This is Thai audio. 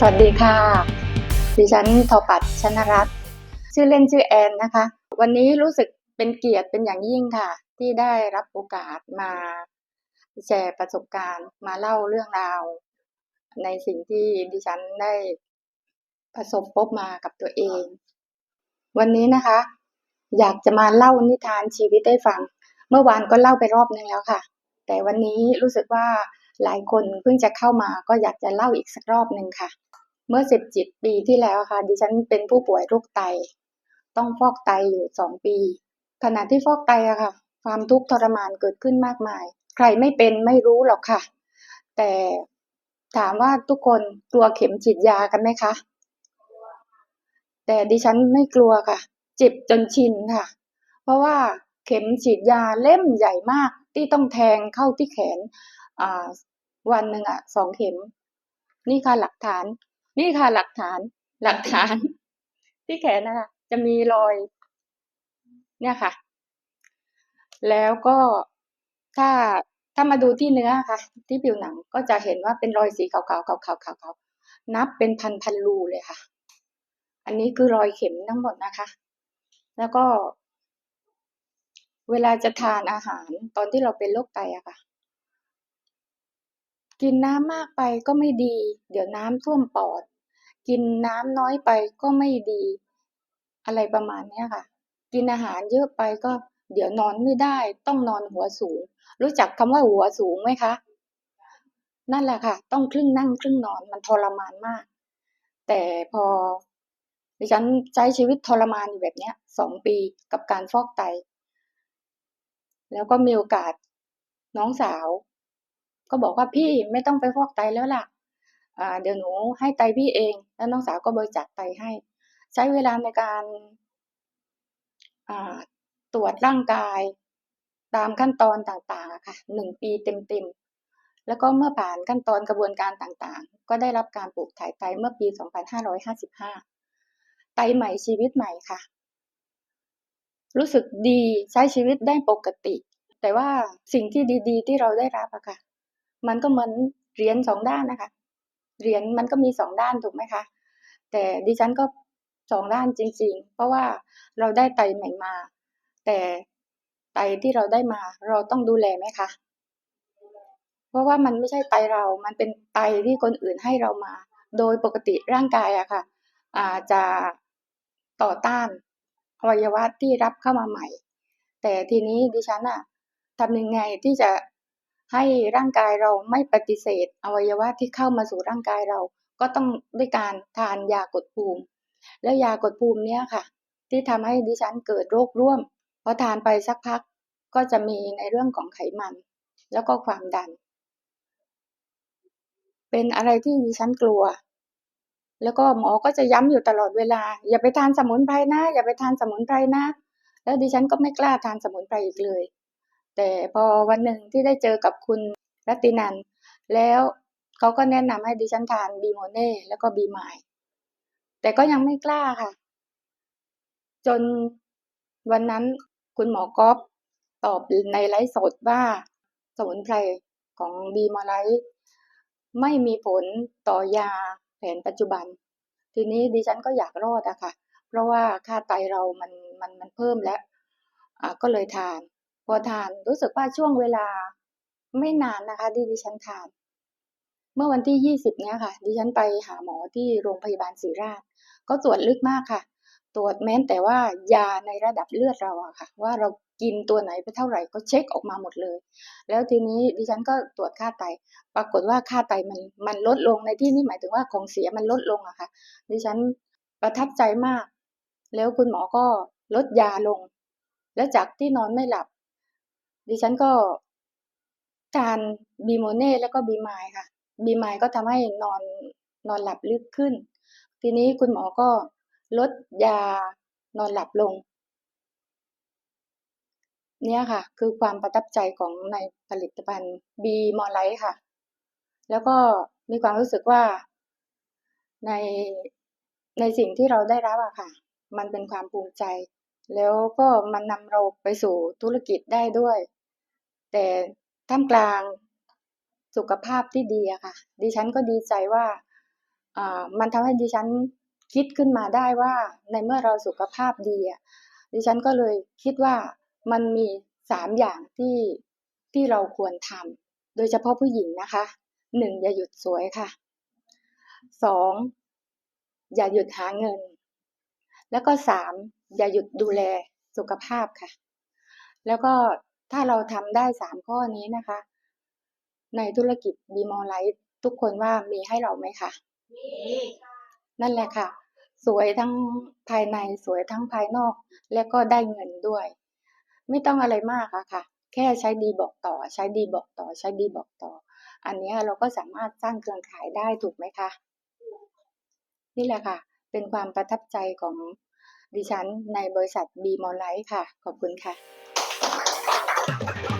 สวัสดีค่ะ ดิฉันทอปัดชนรัตน์ชื่อเล่นชื่อแอนนะคะ วันนี้รู้สึกเป็นเกียรติเป็นอย่างยิ่งค่ะ ที่ได้รับโอกาสมาแชร์ประสบการณ์ มาเล่าเรื่องราว ในสิ่งที่ดิฉันได้ประสบพบมากับตัวเอง วันนี้นะคะ อยากจะมาเล่านิทานชีวิตให้ฟัง เมื่อวานก็เล่าไปรอบนึงแล้วค่ะ แต่วันนี้รู้สึกว่าหลายคนเพิ่งจะเข้ามาก็อยากจะเล่าอีกสักรอบหนึ่งค่ะ เมื่อสิบจิตปีที่แล้วค่ะ ดิฉันเป็นผู้ป่วยโรคไต ต้องฟอกไตอยู่สองปี ขณะที่ฟอกไตอะค่ะ ความทุกข์ทรมานเกิดขึ้นมากมาย ใครไม่เป็นไม่รู้หรอกค่ะ แต่ถามว่าทุกคนกลัวเข็มฉีดยากันไหมคะ แต่ดิฉันไม่กลัวค่ะ เจ็บจนชินค่ะ เพราะว่าเข็มฉีดยาเล่มใหญ่มากที่ต้องแทงเข้าที่แขนวันหนึ่งอะสองเข็ม นี่ค่ะหลักฐาน นี่ค่ะหลักฐานหลักฐาน ที่แขนนะคะจะมีรอย เนี่ยค่ะ แล้วก็ถ้าถ้ามาดูที่เนื้อค่ะ ที่ผิวหนังก็จะเห็นว่าเป็นรอยสีขาวๆขาวๆขาวๆนับเป็นพันพันๆรูเลยค่ะ อันนี้คือรอยเข็มทั้งหมดนะคะ แล้วก็ เวลาจะทานอาหารตอนที่เราเป็นโรคไตอะค่ะ กินน้ำมากไปก็ไม่ดี เดี๋ยวน้ำท่วมปอด กินน้ำน้อยไปก็ไม่ดี อะไรประมาณนี้ค่ะ กินอาหารเยอะไปก็เดี๋ยวนอนไม่ได้ต้องนอนหัวสูง รู้จักคำว่าหัวสูงไหมคะ นั่นแหละค่ะ ต้องครึ่งนั่งครึ่งนอนมันทรมานมาก แต่พอดิฉันใช้ชีวิตทรมานอยู่แบบนี้สองปีกับการฟอกไต แล้วก็มีโอกาสน้องสาว ก็บอกว่าพี่ไม่ต้องไปฟอกไตแล้วล่ะเดี๋ยวหนูให้ไตพี่เอง แล้วน้องสาวก็บริจาคไตให้ ใช้เวลาในการตรวจร่างกายตามขั้นตอนต่างๆค่ะหนึ่งปีเต็มๆ แล้วก็เมื่อผ่านขั้นตอนกระบวนการต่างๆ ก็ได้รับการปลูกถ่ายไตเมื่อปี 2555 ไตใหม่ชีวิตใหม่ค่ะ รู้สึกดีใช้ชีวิตได้ปกติ แต่ว่าสิ่งที่ดีๆ ที่เราได้รับอะค่ะ มันก็เหมือนเหรียญสองด้านนะคะเหรียญมันก็มีสองด้านถูกไหมคะ แต่ดิฉันก็สองด้านจริง ๆ เพราะว่าเราได้ไตใหม่มา แต่ไตที่เราได้มาเราต้องดูแลไหมคะเพราะว่ามันไม่ใช่ไตเรา มันเป็นไตที่คนอื่นให้เรามา โดยปกติร่างกายอะค่ะอาจะต่อต้านอวัยวะที่รับเข้ามาใหม่ แต่ทีนี้ดิฉันอะทำยังไงที่จะ ให้ร่างกายเราไม่ปฏิเสธ อวัยวะที่เข้ามาสู่ร่างกายเรา ก็ต้องด้วยการทานยากดภูมิ แล้วยากดภูมิเนี้ยค่ะ ที่ทำให้ดิฉันเกิดโรคร่วมพอทานไปสักพักก็จะมีในเรื่องของไขมัน แล้วก็ความดัน เป็นอะไรที่ดิฉันกลัว แล้วก็หมอก็จะย้ำอยู่ตลอดเวลา อย่าไปทานสมุนไพรนะอย่าไปทานสมุนไพรนะแล้วดิฉันก็ไม่กล้าทานสมุนไพรอีกเลย แต่พอวันหนึ่งที่ได้เจอกับคุณรัตินัน แล้วเขาก็แนะนำให้ดิฉันทานบีโมเน่แล้วก็บีมายแต่ก็ยังไม่กล้าค่ะ จนวันนั้นคุณหมอกอฟตอบในไลฟ์สดว่าสมุนไพรของบีมาไลท์ไม่มีผลต่อยาแผนปัจจุบัน ทีนี้ดิฉันก็อยากรอดอะค่ะ เพราะว่าค่าไตเรามันมันมันเพิ่มแล้วก็เลยทาน พอทานรู้สึกว่าช่วงเวลาไม่นานนะคะที่ดิฉันทาน เมื่อวันที่ยี่สิบเนี้ยค่ะ ดิฉันไปหาหมอที่โรงพยาบาลศรีราช ก็ตรวจลึกมากค่ะ ตรวจแม้นแต่ว่ายาในระดับเลือดเราอะค่ะ ว่าเรากินตัวไหนไปเท่าไหร่ก็เช็คออกมาหมดเลย แล้วทีนี้ดิฉันก็ตรวจค่าไต ปรากฏว่าค่าไตมันมันลดลงในที่นี้หมายถึงว่าของเสียมันลดลงอะค่ะ ดิฉันประทับใจมาก แล้วคุณหมอก็ลดยาลง แล้วจากที่นอนไม่หลับ ดิฉันก็ทานบีโมเน่แล้วก็บีมายค่ะบีมายก็ทำให้นอนนอนหลับลึกขึ้น ทีนี้คุณหมอก็ลดยานอนหลับลง เนี่ยค่ะ คือความประทับใจของในผลิตภัณฑ์บีมอลไลท์ค่ะ แล้วก็มีความรู้สึกว่าในในสิ่งที่เราได้รับอะค่ะ มันเป็นความภูมิใจ แล้วก็มันนำเราไปสู่ธุรกิจได้ด้วย แต่ท่ามกลางสุขภาพที่ดีอะค่ะ ดิฉันก็ดีใจว่าอ่ามันทำให้ดิฉันคิดขึ้นมาได้ว่าในเมื่อเราสุขภาพดีอะดิฉันก็เลยคิดว่ามันมีสามอย่างที่ที่เราควรทำโดยเฉพาะผู้หญิงนะคะหนึ่งอย่าหยุดสวยค่ะสองอย่าหยุดหาเงิน แล้วก็สามอย่าหยุดดูแลสุขภาพค่ะ แล้วก็ ถ้าเราทำได้สามข้อนี้นะคะ ในธุรกิจบีมอลไลท์ทุกคนว่ามีให้เราไหมคะนั่นแหละค่ะ สวยทั้งภายในสวยทั้งภายนอก และก็ได้เงินด้วย ไม่ต้องอะไรมากอะค่ะ แค่ใช้ดีบอกต่อ ใช้ดีบอกต่อ ใช้ดีบอกต่อ อันเนี้ยเราก็สามารถสร้างเครือข่ายได้ถูกไหมคะ นี่แหละค่ะ เป็นความประทับใจของดิฉันในบริษัทบีมอลไลท์ค่ะ ขอบคุณค่ะ Let's go.